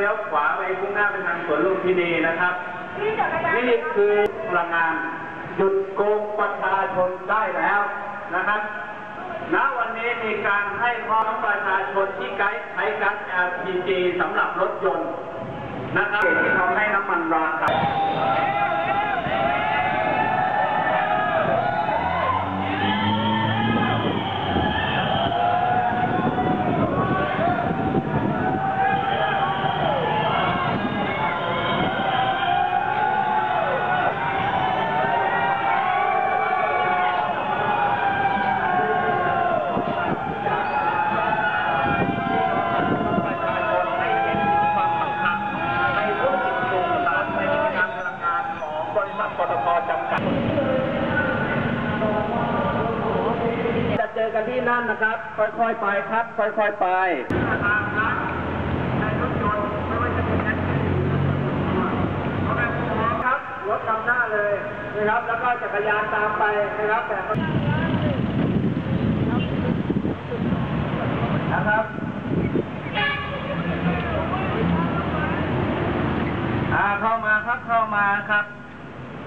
ลี้ยวขวาไปมุ่งหน้าไปทางสวนลุมพินีนะครับ นี่คือพลังงานหยุดโกงประชาชนได้แล้วนะครับณวันนี้มีการให้ข้อประชาชนที่ใช้ก๊าซ LPG สำหรับรถยนต์นะครับที่ทำให้น้ำมันรา กันที่นั่นนะครับ ค่อยๆไปครับ ค่อยๆไปในรถยนต์ไม่ว่าจะเป็นแท็กซี่ครับรถนำหน้าเลยนะครับ แล้วก็จักรยานตามไปนะครับแต่นะครับอ่าเข้ามาครับเข้ามาครับ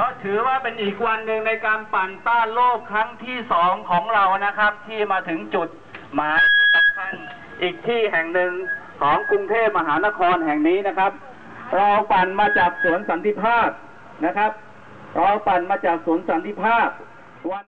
ก็ถือว่าเป็นอีกวันหนึ่งในการปั่นต้านโลกครั้งที่สองของเรานะครับ ที่มาถึงจุดหมายที่สำคัญอีกที่แห่งหนึ่งของกรุงเทพมหานครแห่งนี้นะครับ เราปั่นมาจากสวนสันติภาพนะครับ เราปั่นมาจากสวนสันติภาพ